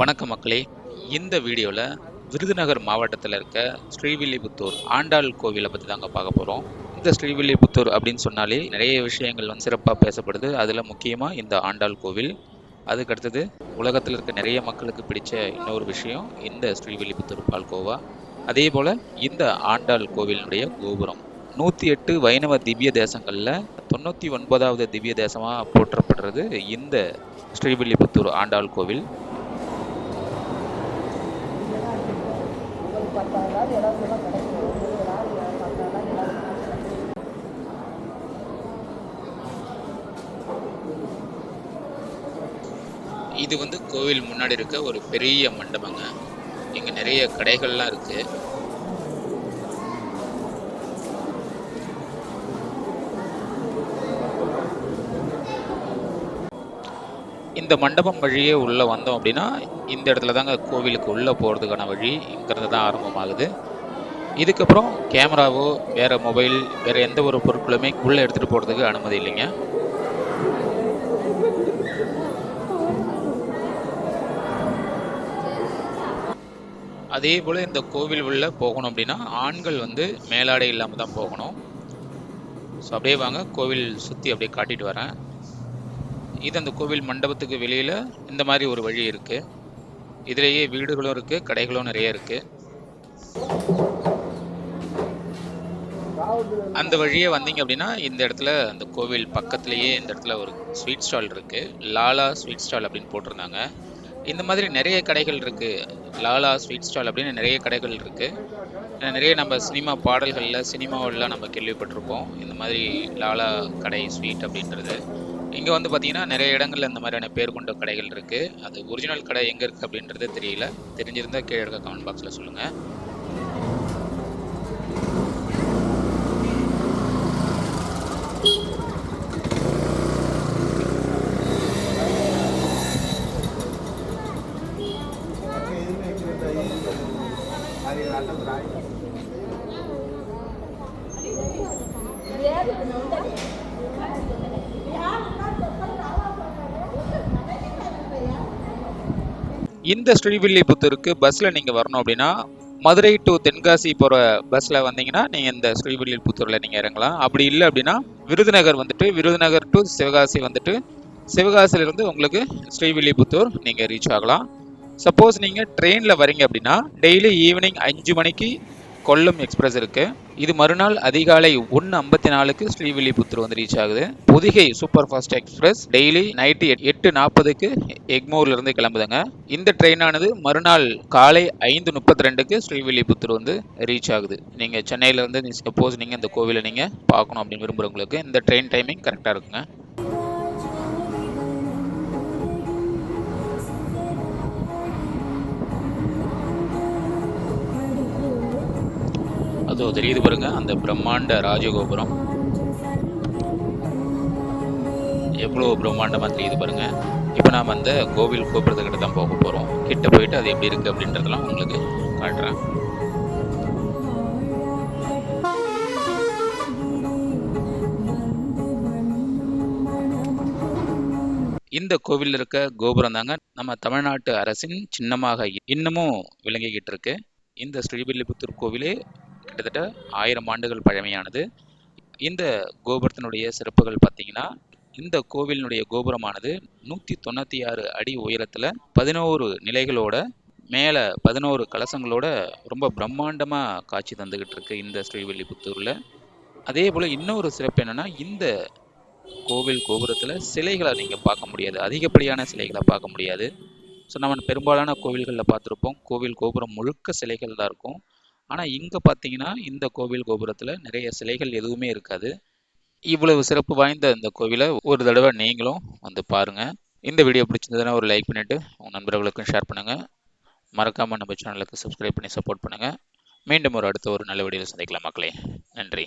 வணக்க மக்களே. இந்த வீடியோவில் விருதுநகர் மாவட்டத்தில் இருக்க ஸ்ரீவில்லிபுத்தூர் ஆண்டாள் கோவிலை பற்றி தாங்க பார்க்க போகிறோம் இந்த ஸ்ரீவில்லிபுத்தூர் அப்படின்னு சொன்னாலே நிறைய விஷயங்கள் வந்து சிறப்பாக பேசப்படுது. அதில் முக்கியமாக இந்த ஆண்டாள் கோவில். அதுக்கு அடுத்தது உலகத்தில் இருக்க நிறைய மக்களுக்கு பிடிச்ச இன்னொரு விஷயம் இந்த ஸ்ரீவில்லிபுத்தூர் பால்கோவா அதே போல் இந்த ஆண்டாள் கோவிலினுடைய கோபுரம். நூற்றி எட்டு வைணவ திவ்ய தேசங்களில் தொண்ணூற்றி ஒன்பதாவது திவ்ய தேசமாக போற்றப்படுறது இந்த ஸ்ரீவில்லிபுத்தூர் ஆண்டாள் கோவில். இது வந்து கோவில் முன்னாடி இருக்க ஒரு பெரிய மண்டபங்க. இங்கே நிறைய கடைகள்லாம் இருக்கு. இந்த மண்டபம் வழியே உள்ளே வந்தோம் அப்படின்னா இந்த இடத்துல தாங்க கோவிலுக்கு உள்ளே போகிறதுக்கான வழி இங்கிறது தான் ஆரம்பமாகுது. இதுக்கப்புறம் கேமராவோ வேறு மொபைல் வேறு எந்த ஒரு பொருட்களுமே உள்ளே எடுத்துகிட்டு போகிறதுக்கு அனுமதி இல்லைங்க. அதே போல் இந்த கோவில் உள்ளே போகணும் அப்படின்னா ஆண்கள் வந்து மேலாடை இல்லாமல் தான் போகணும். ஸோ அப்படியே வாங்க கோவில் சுற்றி அப்படியே காட்டிட்டு வரேன். இது அந்த கோவில் மண்டபத்துக்கு வெளியில் இந்த மாதிரி ஒரு வழி இருக்குது இதுலேயே வீடுகளும் இருக்குது கடைகளும் நிறைய இருக்குது அந்த வழியே வந்தீங்க அப்படின்னா இந்த இடத்துல அந்த கோவில் பக்கத்துலேயே இந்த இடத்துல ஒரு ஸ்வீட் ஸ்டால் இருக்குது லாலா ஸ்வீட் ஸ்டால் அப்படின்னு போட்டிருந்தாங்க. இந்த மாதிரி நிறைய கடைகள் இருக்குது லாலா ஸ்வீட் ஸ்டால் அப்படின்னு நிறைய கடைகள் இருக்குது நிறைய நம்ம சினிமா பாடல்களில் சினிமாவிலலாம் நம்ம கேள்விப்பட்டிருப்போம். இந்த மாதிரி லாலா கடை ஸ்வீட் அப்படின்றது. இங்கே வந்து பார்த்தீங்கன்னா நிறைய இடங்கள்ல இந்த மாதிரியான பேர் கொண்ட கடைகள் இருக்குது அது ஒரிஜினல் கடை எங்கே இருக்குது அப்படின்றது தெரியல. தெரிஞ்சிருந்தால் கீழே இருக்க கமெண்ட் பாக்ஸில் சொல்லுங்கள் இந்த ஸ்ரீவில்லிபுத்தூருக்கு பஸ்ஸில் நீங்கள் வரணும் அப்படின்னா மதுரை டு தென்காசி போகிற பஸ்ஸில் வந்தீங்கன்னா நீங்கள் இந்த ஸ்ரீவில்லிபுத்தூரில் நீங்கள் இறங்கலாம். அப்படி இல்லை அப்படின்னா விருதுநகர் வந்துட்டு விருதுநகர் டு சிவகாசி வந்துட்டு சிவகாசியிலிருந்து உங்களுக்கு ஸ்ரீவில்லிபுத்தூர் நீங்கள் ரீச் ஆகலாம். சப்போஸ் நீங்கள் ட்ரெயினில் வரீங்க அப்படின்னா டெய்லி ஈவினிங் அஞ்சு மணிக்கு கொல்லம் எக்ஸ்பிரஸ் இருக்கு. இது மறுநாள் அதிகாலை ஒன்று ஐம்பத்தி நாலுக்கு ஸ்ரீவில்லிபுத்தூர் வந்து ரீச் ஆகுது. Pothigai super fast express daily night எட்டு நாற்பதுக்கு எக்மோர்ல இருந்து கிளம்புதுங்க. இந்த ட்ரெயினானது மறுநாள் காலை ஐந்து முப்பத்தி ரெண்டுக்கு ஸ்ரீவில்லிபுத்தூர் வந்து ரீச் ஆகுது. நீங்க சென்னையில இருந்து சப்போஸ் நீங்க இந்த கோவிலை நீங்க பார்க்கணும் அப்படின்னு விரும்புறவங்களுக்கு இந்த ட்ரெயின் டைமிங் கரெக்டா இருக்குங்க. அதோ தெரியுது பாருங்க அந்த பிரம்மாண்ட ராஜகோபுரம். எவ்வளோ பிரம்மாண்டமாக தெரியுது பாருங்க. இப்போ நாம் அந்த கோவில் கோபுரத்துக்கிட்ட தான் போக போகிறோம் கிட்ட போயிட்டு அது எப்படி இருக்குது அப்படின்றதெல்லாம் உங்களுக்கு காட்டுறேன். இந்த கோவிலில் இருக்க கோபுரம் தாங்க நம்ம தமிழ்நாட்டு அரசின் சின்னமாக இன்னமும் விளங்கிக்கிட்டு இருக்கு. இந்த ஸ்ரீவில்லிபுத்தூர் கோவிலே கிட்டத்தட்ட ஆயிரம் ஆண்டுகள் பழமையானது. இந்த கோபுரத்தினுடைய சிறப்புகள் பார்த்தீங்கன்னா இந்த கோவிலினுடைய கோபுரமானது நூற்றி தொண்ணூற்றி ஆறு அடி உயரத்தில் பதினோரு நிலைகளோட மேலே பதினோரு கலசங்களோட ரொம்ப பிரம்மாண்டமாக காட்சி தந்துக்கிட்டு இருக்கு இந்த ஸ்ரீவில்லிபுத்தூரில். அதே போல் இன்னொரு சிறப்பு என்னென்னா இந்த கோவில் கோபுரத்தில் சிலைகளை நீங்கள் பார்க்க முடியாது. அதிகப்படியான சிலைகளை பார்க்க முடியாது. ஸோ நம்ம பெரும்பாலான கோவில்களில் பார்த்துருப்போம். கோவில் கோபுரம் முழுக்க சிலைகள் தான் இருக்கும். ஆனால் இங்கே பார்த்தீங்கன்னா இந்த கோவில் கோபுரத்தில் நிறைய சிலைகள் எதுவுமே இருக்காது. இவ்வளவு சிறப்பு வாய்ந்த இந்த கோவிலை ஒரு தடவை நீங்களும் வந்து பாருங்கள் இந்த வீடியோ பிடிச்சிருந்ததுன்னா ஒரு லைக் பண்ணிவிட்டு உங்கள் நண்பர்களுக்கும் ஷேர் பண்ணுங்கள் மறக்காமல் நம்ம சேனலுக்கு சப்ஸ்கிரைப் பண்ணி சப்போர்ட் பண்ணுங்கள் மீண்டும் ஒரு அடுத்த ஒரு நல்ல வீடியோவில் சந்திக்கலாம் மக்களே. நன்றி.